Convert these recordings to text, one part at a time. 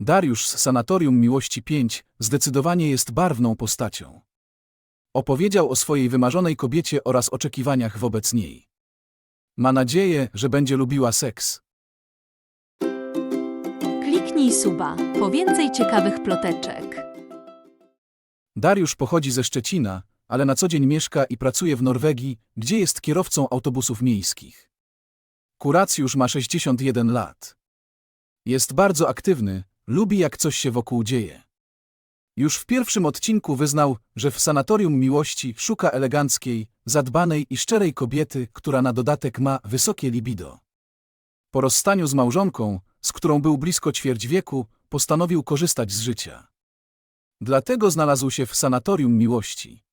Dariusz z Sanatorium Miłości 5 zdecydowanie jest barwną postacią. Opowiedział o swojej wymarzonej kobiecie oraz oczekiwaniach wobec niej. Ma nadzieję, że będzie lubiła seks. Kliknij suba po więcej ciekawych ploteczek. Dariusz pochodzi ze Szczecina, ale na co dzień mieszka i pracuje w Norwegii, gdzie jest kierowcą autobusów miejskich. Kuracjusz ma 61 lat. Jest bardzo aktywny, lubi jak coś się wokół dzieje. Już w pierwszym odcinku wyznał, że w sanatorium miłości szuka eleganckiej, zadbanej i szczerej kobiety, która na dodatek ma wysokie libido. Po rozstaniu z małżonką, z którą był blisko ćwierć wieku, postanowił korzystać z życia. Dlatego znalazł się w sanatorium miłości.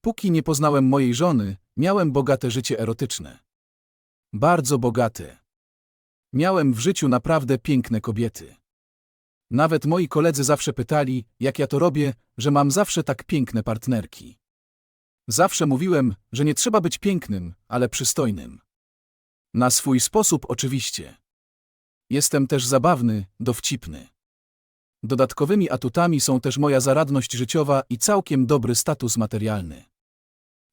Póki nie poznałem mojej żony, miałem bogate życie erotyczne. Bardzo bogate. Miałem w życiu naprawdę piękne kobiety. Nawet moi koledzy zawsze pytali, jak ja to robię, że mam zawsze tak piękne partnerki. Zawsze mówiłem, że nie trzeba być pięknym, ale przystojnym. Na swój sposób oczywiście. Jestem też zabawny, dowcipny. Dodatkowymi atutami są też moja zaradność życiowa i całkiem dobry status materialny.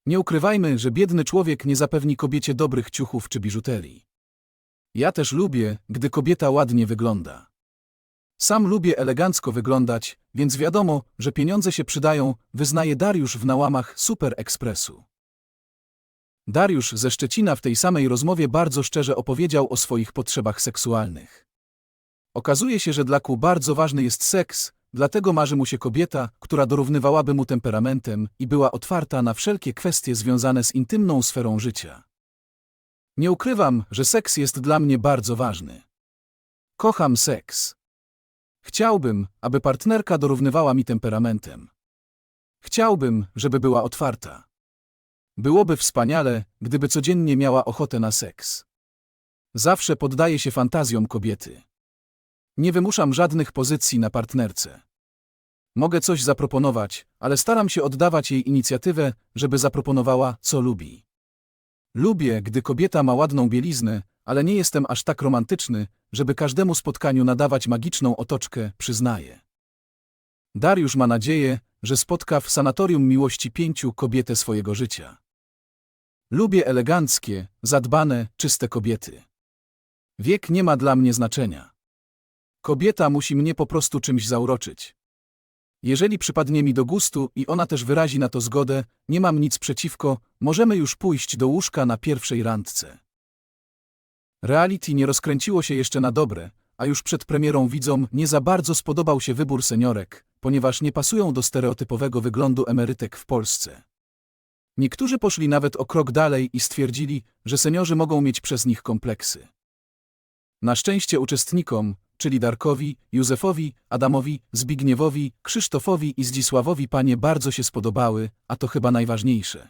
Nie ukrywajmy, że biedny człowiek nie zapewni kobiecie dobrych ciuchów czy biżuterii. Ja też lubię, gdy kobieta ładnie wygląda. Sam lubię elegancko wyglądać, więc wiadomo, że pieniądze się przydają, wyznaje Dariusz w nałamach Super Expressu. Dariusz ze Szczecina w tej samej rozmowie bardzo szczerze opowiedział o swoich potrzebach seksualnych. Okazuje się, że dla Ku bardzo ważny jest seks, dlatego marzy mu się kobieta, która dorównywałaby mu temperamentem i była otwarta na wszelkie kwestie związane z intymną sferą życia. Nie ukrywam, że seks jest dla mnie bardzo ważny. Kocham seks. Chciałbym, aby partnerka dorównywała mi temperamentem. Chciałbym, żeby była otwarta. Byłoby wspaniale, gdyby codziennie miała ochotę na seks. Zawsze poddaję się fantazjom kobiety. Nie wymuszam żadnych pozycji na partnerce. Mogę coś zaproponować, ale staram się oddawać jej inicjatywę, żeby zaproponowała, co lubi. Lubię, gdy kobieta ma ładną bieliznę, ale nie jestem aż tak romantyczny, żeby każdemu spotkaniu nadawać magiczną otoczkę, przyznaję. Dariusz ma nadzieję, że spotka w sanatorium miłości pięciu kobietę swojego życia. Lubię eleganckie, zadbane, czyste kobiety. Wiek nie ma dla mnie znaczenia. Kobieta musi mnie po prostu czymś zauroczyć. Jeżeli przypadnie mi do gustu i ona też wyrazi na to zgodę, nie mam nic przeciwko, możemy już pójść do łóżka na pierwszej randce. Reality nie rozkręciło się jeszcze na dobre, a już przed premierą widzom nie za bardzo spodobał się wybór seniorek, ponieważ nie pasują do stereotypowego wyglądu emerytek w Polsce. Niektórzy poszli nawet o krok dalej i stwierdzili, że seniorzy mogą mieć przez nich kompleksy. Na szczęście uczestnikom, czyli Darkowi, Józefowi, Adamowi, Zbigniewowi, Krzysztofowi i Zdzisławowi panie bardzo się spodobały, a to chyba najważniejsze.